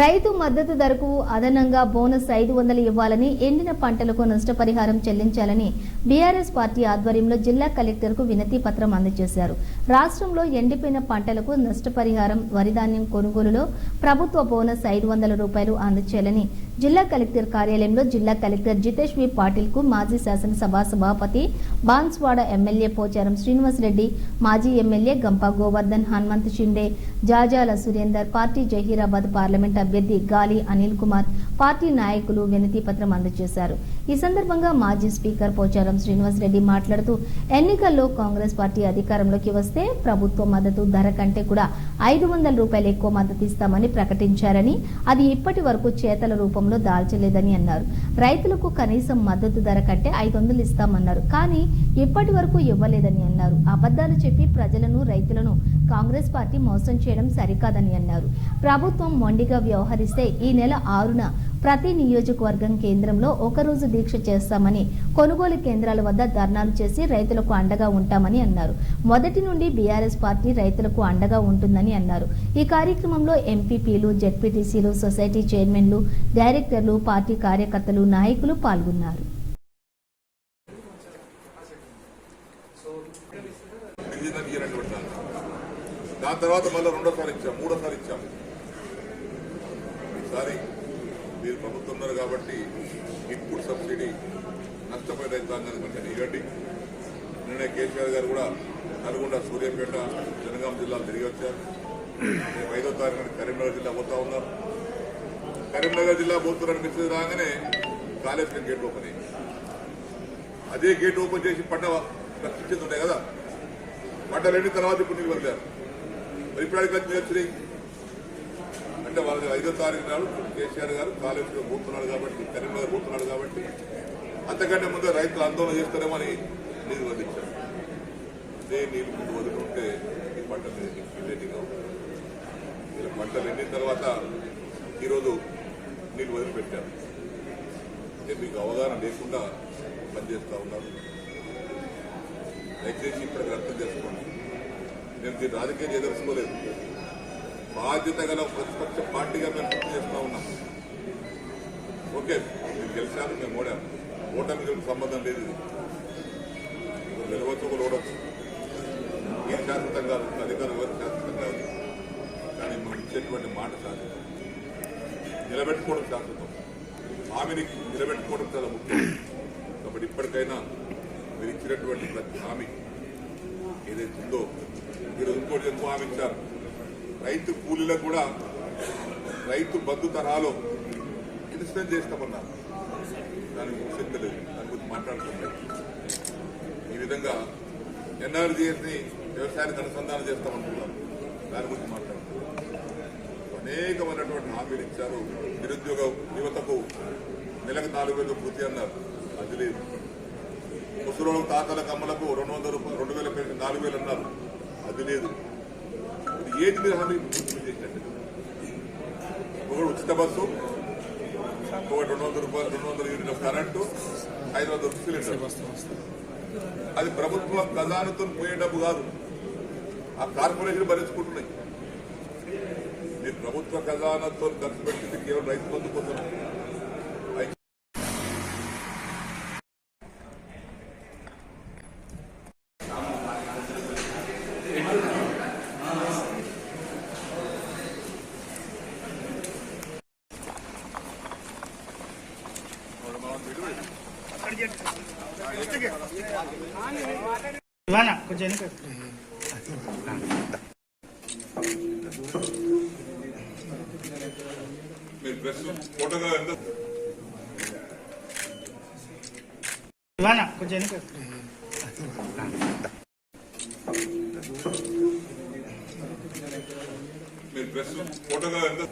రైతు మద్దతు ధరకు అదనంగా బోనస్ ఐదు వందలు ఇవ్వాలని ఎండిన పంటలకు నష్టపరిహారం చెల్లించాలని బీఆర్ఎస్ పార్టీ ఆధ్వర్యంలో జిల్లా కలెక్టర్కు వినతి పత్రం అందజేశారు. రాష్ట్రంలో ఎండిపోయిన పంటలకు నష్టపరిహారం వరిధాన్యం కొనుగోలులో ప్రభుత్వ బోనస్ ఐదు వందల రూపాయలు అందచేయాలని జిల్లా కలెక్టర్ కార్యాలయంలో జిల్లా కలెక్టర్ జితేష్ వి. పాటిల్కు మాజీ శాసనసభ సభాపతి బాన్స్వాడ ఎమ్మెల్యే పోచారం శ్రీనివాస్ రెడ్డి మాజీ MLA Gampa Govardhan Hanumant Shinde Jajala Surender party Zaheerabad parliament అభ్యర్థి గాలి అనిల్ కుమార్ పార్టీ నాయకులు వినతి పత్రం అందజేశారు. ఈ సందర్భంగా మాజీ స్పీకర్ పోచారం శ్రీనివాస్ రెడ్డి మాట్లాడుతూ ఎన్నికల్లో కాంగ్రెస్ పార్టీ అధికారంలోకి వస్తే ప్రభుత్వ మద్దతు ధర కంటే కూడా ఐదు వందల రూపాయలు ఎక్కువ మద్దతు ఇస్తామని ప్రకటించారని అది ఇప్పటి వరకు చేతల రూపంలో దాల్చలేదని అన్నారు. రైతులకు కనీసం మద్దతు ధర కంటే ఐదు వందలు ఇస్తామన్నారు. కానీ ఇప్పటి వరకు ఇవ్వలేదని అన్నారు. అబద్ధాలు చెప్పి ప్రజలను రైతులను కాంగ్రెస్ పార్టీ మోసం చేయడం సరికాదని అన్నారు. ప్రభుత్వం మొండిగా వ్యవహరిస్తే ఈ నెల ఆరున ప్రతి నియోజకవర్గం కేంద్రంలో ఒకరోజు దీక్ష చేస్తామని కొనుగోలు కేంద్రాల వద్ద ధర్నాలు చేసి రైతులకు అండగా ఉంటామని అన్నారు. మొదటి నుండి బీఆర్ఎస్ పార్టీ రైతులకు అండగా ఉంటుందని అన్నారు. ఈ కార్యక్రమంలో ఎంపీపీలు జెడ్పీటీసీలు సొసైటీ చైర్మన్లు డైరెక్టర్లు పార్టీ కార్యకర్తలు నాయకులు పాల్గొన్నారు. దాని తర్వాత మళ్ళీ రెండోసారి ఇచ్చాం మూడోసారి ఇచ్చాం. ఈసారి మీరు ప్రభుత్వం ఉన్నారు కాబట్టి ఇన్పుట్ సబ్సిడీ నష్టపోయిన రైతాంగానికి కొంచెం ఇవ్వండి. నిన్న కేసీఆర్ గారు కూడా నల్గొండ సూర్యాపేట జనగాం జిల్లాలు తిరిగి వచ్చారు. రేపు ఐదో తారీఖున కరీంనగర్ జిల్లా పోతా ఉన్నారు. కరీంనగర్ జిల్లా పోతున్నారని మెసేజ్ రాగానే కాళేశ్వరం గేట్ ఓపెన్ అయింది. అదే గేట్ ఓపెన్ చేసి పంట రక్షించేది ఉంటాయి కదా. పంటలు ఎండిన తర్వాత ఇప్పుడు నీళ్ళు వదిలారు. మరి ఇప్పుడు అడిగి వచ్చినాయి ఎందుకంటే వాళ్ళకి ఐదో తారీఖు నాడు కేసీఆర్ గారు కాలేజీలో పోతున్నాడు కాబట్టి కరీంనగర్ పోతున్నాడు కాబట్టి అంతకంటే ముందు రైతులు ఆందోళన చేస్తారేమని నీరు నీళ్ళు వదిలించారు నీరు నీళ్ళు ముందు వదులుకుంటే ఈ పంటలు ఇమీడియట్గా ఇలా పంటలు ఎండిన తర్వాత ఈరోజు నీళ్ళు వదిలిపెట్టారు అంటే మీకు అవగాహన లేకుండా పనిచేస్తూ ఉన్నారు. దయచేసి ఇప్పటికి అర్థం చేసుకోండి. నేను దీన్ని రాజకీయం ఎదుర్కోలేదు బాధ్యత గల ప్రతిపక్ష పార్టీగా మేము పూర్తి చేస్తూ ఉన్నాం. ఓకే మీరు గెలిచారు మేము ఓడాము ఓటమి గెలుపు సంబంధం లేదు ఇది. ఒకరు గెలవచ్చు ఓడవచ్చు ఏం శాశ్వతం కాదు అధికారులు ఎవరు శాశ్వతం కాదు. కానీ మనం ఇచ్చేటువంటి మాట శాశ్వతం. నిలబెట్టుకోవడం శాశ్వతం. హామీని నిలబెట్టుకోవడం చాలా ముఖ్యం. కాబట్టి ఇప్పటికైనా మీరు ఇచ్చినటువంటి ప్రతి హామీ ఏదైతే ఉందో మీరు ఇంకోటి ఎక్కువ హామీ ఇచ్చారు? రైతు కూలీలకు కూడా రైతు బంధు తరహాలో ఇన్స్టెంట్ చేస్తామన్నారు దాని గురించి లేదు. దాని గురించి మాట్లాడుతుంది ఈ విధంగా ఎన్ఆర్జీఎస్ని వ్యవసాయానికి అనుసంధానం చేస్తామంటున్నారు దాని గురించి మాట్లాడుతున్నారు అనేకమైనటువంటి హామీలు ఇచ్చారు. నిరుద్యోగ యువతకు నెలకు నాలుగు వేలు పూర్తి అన్నారు. అది లేదు. ముసలోళ్ళకు తాతల కమ్మలకు రెండు వందల రూపాయలు రెండు వేల నాలుగు వేలు అన్నారు. అది లేదు. ఏది మీద హామీ పూర్తి చేసినట్టు? ఒకటి ఉచిత బస్సు ఒకటి రెండు వందల రూపాయలు రెండు వందల యూనిట్ ఆఫ్ కరెంటు ఐదు వందల సిలిండర్. అది ప్రభుత్వ ఖజానాతో పోయే డబ్బు కాదు. ఆ కార్పొరేషన్ భరించుకుంటున్నాయి. మీరు ప్రభుత్వ ఖజానాతో ఖర్చు పెట్టింది కేవలం రైతు బంధు కోసం మీరు డ్రెస్ ఫోటోగా ఎంత కొంచెం వెనక మీరు ప్రెస్ ఫోటోగా ఎంత